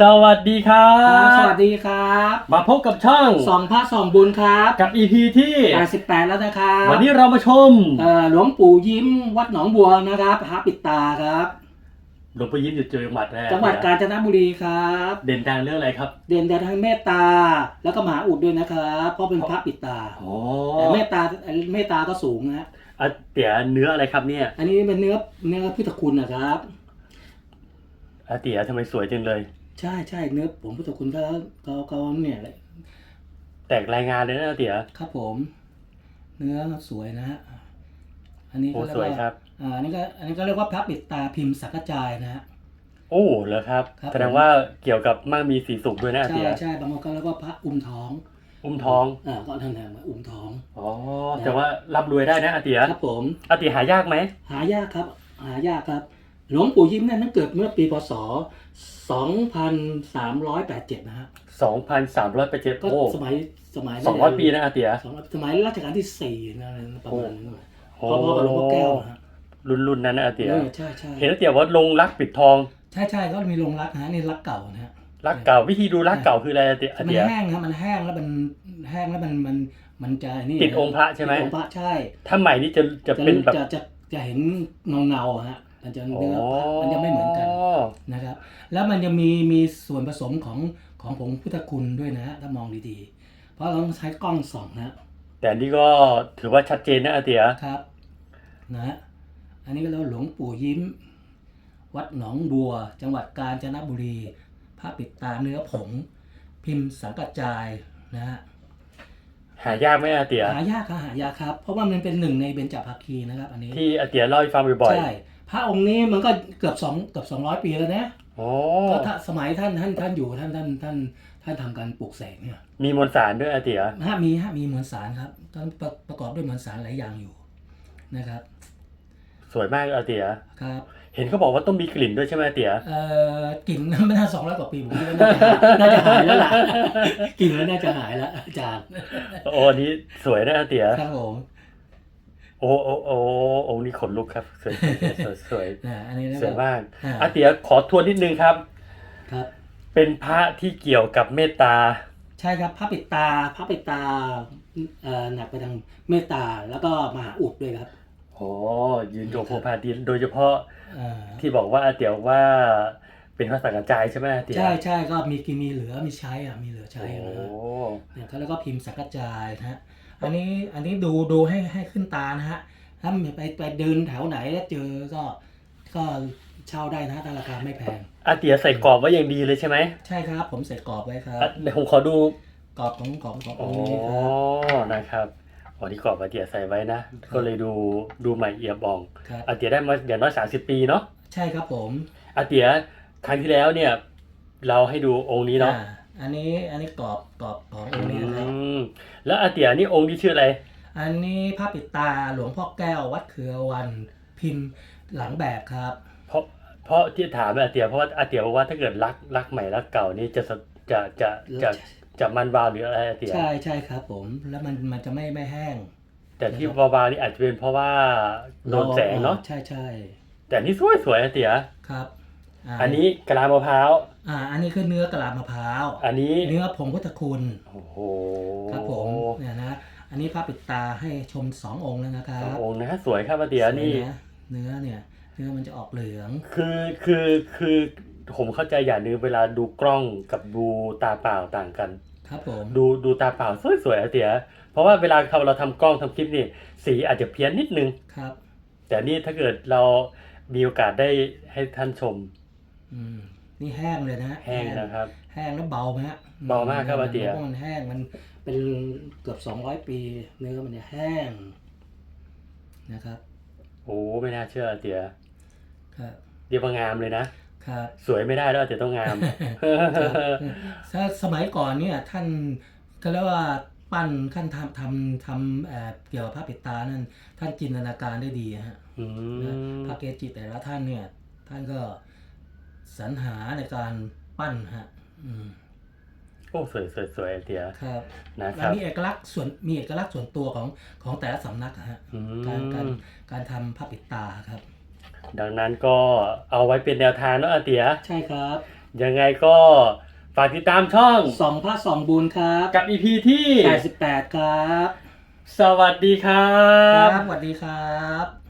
สวัสดีครัครับบสวัสดีครับมาพบกับช่องสองพระสองบุญครับกับ EP ที่88แล้วนะครับวันนี้เรามาชมเอ่อหลวงปู่ยิ้มวัดหนองบัวนะครับพระปิดตาครับหลวงพ่อยิ้มอยู่จังหวัดแรกจังหวัดกาญจนบุรีครับ เด่นดังเรื่องอะไรครับ เด่นแต่ทางเมตตาแล้วก็มหาอุดด้วยนะครับเพราะเป็นพระปิดตาโอ้แต่เมตตาเมตตาก็สูงนะอะเตี๋ยเนื้ออะไรครับเนี่ย อันนี้เป็นเนื้อเนื้อพุทธคุณนะครับอะเตี๋ยทำไมสวยจังเลย ใช่ใช่เนื้อผมพุทธคุณก็ก็ก็เนี่ยแหละแตกรายงานเลยนะเตี๋ยครับผม เนื้อสวยนะฮะอันนี้โอ้ก็เรียสกวยว่าครับ อ่าอันนี้ก็อันนี้ก็เรียกว่าพระปิดตาพิมพ์สังกจายนะฮะ โอ้เหรอครับ ครับ แสดงว่าเกี่ยวกับมั่งมีสีสุขด้วยนะใช่เตี๋ยใช่บางคนก็เรียกว่าพระอุ้มท้องอุ้มท้องอ่าก็ท่านแทนมาอุ้มท้อง อ๋อแต่ว่ารับรวยได้นะอาเตี๋ยครับผมอาเตี๋ยหายากไหมหายากครับ หายากครับ หลวงปู่ยิ้มเนี่ยนั่นเกิดเมื่อปีพศ 2387 นะฮะสองพันสามร้อยแปดเจ็ดก็โอ้สมัยสมัยสองร้อยปีนะอาเตี๋ยสองร้อยสมัยรัชกาลที่สี่นะอะไรประมาณนั้นนะโอ้พอๆกับหลวงพ่อแก้วนะฮะรุ่นรุ่นๆนั้นนะอาเตี๋ยเออใช่ใช่เห็นอาเตี๋ยว่าลงรักปิดทอง ใช่ใช่ก็มีโรงรักนะฮะนี่รักเก่านะฮะ รักเก่าวิธีดูรักเก่าคืออะไรอาเตี๋ยอามันเตี๋ยแห้งครับมันแห้งแล้วมันแห้งแล้วมันมันมันจะนี่ติดองค์พระใช่ไหม ติดองค์พระใช่ถ้าใหม่นี่จะจะจะเป็นแบบจะจะจะเห็นเงาเงาๆฮะ มันจะเนื้อผ้ามันจะไม่เหมือนกันนะครับ แล้วมันจะมีมีส่วนผสมของของผงพุทธคุณด้วยนะฮะถ้ามองดีๆ เพราะเราต้องใช้กล้องส่องนะ แต่อันนี่ก็ถือว่าชัดเจนนะอาเตี๋ยครับนะฮะอันนี้ก็เรียกว่าหลวงปู่ยิ้ม วัดหนองบัว จังหวัดกาญจนบุรีพระปิดตาเนื้อผง พิมพ์สังกัจจายนะฮะหายากไหมอาเตี๋ยหายากครับหายากครับ เพราะว่ามันเป็นหนึ่งในเบญจภาคีนะครับ อันนี้ที่อาเตี๋ยเล่าให้ฟังบ่อยใช่ พระองค์นี้มันก็เกือบสองเกือบสองร้อยปีแล้วนะๆโอ้ก็ถ้าสมัยท่านท่านท่านอยู่ท่านท่านท่านท่านทำการปลูกเสกเนี่ยมีมวลสารด้วยอาเตี๋ยฮะมีฮะมีมวลสารครับต้องประประกอบด้วยมวลสารหลายอย่างอยู่นะครับ สวยมากอาเตี๋ยครับ เห็นเขาบอกว่าต้องมีกลิ่นด้วยใช่ไหมอาเตี๋ยเอ่อกลิ่นไม่น่าสองร้อยกว่าปีผมคิดว่าน่าจะน่าจะหายแล้วล่ะกลิ่นแล้วน่าจะหายแล้วอาจารย์โอ้อันนี้สวยนะอาเตี๋ยครับผม โอ้โอ้โอ้โอ้นี่ขนลุกครับ สวยสวยสวยนะอันนี้นะสวยมากอ่าอาเตี๋ยขอทวนนิดนึงครับ ครับ เป็นพระที่เกี่ยวกับเมตตา ใช่ครับพระปิดตาพระปิดตาเอ่อหนักไปทางเมตตาแล้วก็มหาอุดด้วยครับโอ้ยืนโยโคพาดีโดยเฉพาะเอ่อที่บอกว่าอาเตี๋ยวว่าเป็นพระสังกัจจายใช่ไหมอาเตี๋ยใช่ใช่ก็มีกินมีเหลือมีใช้อะมีเหลือใช้โอ้นะเนี่ยเขาแล้วก็พิมพ์สังกัจจายนะฮะ อันนี้อันนี้ดูดูให้ให้ขึ้นตานะฮะ ถ้าไปไปเดินแถวไหนแล้วเจอก็ก็เช่าได้นะแต่ราคาไม่แพงอาเตี๋ยใส่กรอบไว้อย่างดีเลยใช่ไหมใช่ครับ ผมใส่กรอบไว้ครับอะเดี๋ยวผมขอดูกรอบของของของออ๋องค์นี้ครับนะครับอ๋อที่กรอบอาเตี๋ยใส่ไว้นะ ก็เลยดูดูใหม่เอี่ยมอ่องครับอาเตี๋ยได้มาอย่างน้อยสามสิบปีเนาะใช่ครับผมอาเตี๋ยครั้งที่แล้วเนี่ย เราให้ดูองค์นี้เนาะ อ่อันนี้อันนี้กรอบกรอบขององค์นี้นะครับอืมแล้วอาเตี๋ยนี่องค์ที่ชื่ออะไร อันนี้พระปิดตาหลวงพ่อแก้ววัดเขือวันพิมพ์หลังแบบครับ เพราะเพราะที่ถามอาเตี๋ยเพราะว่าอาเตี๋ยบอกว่าถ้าเกิดรักรักใหม่รักเก่านี่จะสะจะจะจะจะมันวาวหรืออะไรอาเตี๋ยใช่ใช่ครับผม แล้วมันมันจะไม่ไม่แห้ง แต่ที่วาวๆนี่อาจจะเป็นเพราะว่าโดนแสงเนาะ ใช่ใช่แต่นี่สวยสวยอาเตี๋ยครับา อันนี้กะลามะพร้าว อ่า อันนี้คือเนื้อกะลามะพร้าว อันนี้เนื้อผงพุทธคุณ โอ้โหครับผมเนี่ยนะ อันนี้พระปิดตาให้ชมสององค์แล้วนะครัสอบงองค์นะสวยครับอาเตี๋ยนี่สวยะเนื้อเนี่ยเนื้อมันจะออกเหลือง คือคือคือผมเข้าใจอย่างหนึงเวลาดูกล้องกับดูตาเปล่าต่างกัน ครับผม ดูดูตาเปล่าสวยสวยอาเตี๋ยเพราะว่าเวลาเราเราทำกล้องทำคลิปนี่สีอาจจะเพี้ยนนิดนึง ครับ แต่นี่ถ้าเกิดเรามีโอกาสได้ให้ท่านชมอืม นี่แห้งเลยนะแห้งนะครับ แห้งแล้วเบาไหมฮะเบามากครับอาเตียพราะมันแห้งมันเป็นเกือบสองร้อยปี เนื้อมันจะแห้งนะครับโอ้ไม่น่าเชื่ออาเตี๋ยครับเรียกว่างามเลยนะครับสวยไม่ได้แล้วอาเตี๋ยต้องงามถ้าสมัยก่อนเนี่ยท่านก็เรียกว่าปั้นขั้นทำทำทำเอ่อเกี่ยวกับพระปิดตานั่นท่านจินตนาการได้ดีฮะอืมพระเกจิแต่ละท่านเนี่ย ท่านก็ สรรหาในการปั้นฮะอืมโอ้สวยสวยสวยอาเตี๋ยครับนะคและรับมีเอกลักษณ์ส่วนมีเอกลักษณ์ส่วนตัวของของแต่ละสำนักอะฮะอืการการมการทำพระปิดตาครับ ดังนั้นก็เอาไว้เป็นแนวทางเนาะอาเตี๋ยใช่ครับ ยังไงก็ฝากติดตามช่องสองพระสองบุญครับ กับ EP ที่ 88 ครับ สวัสดีครัครับบสวัสดีครับ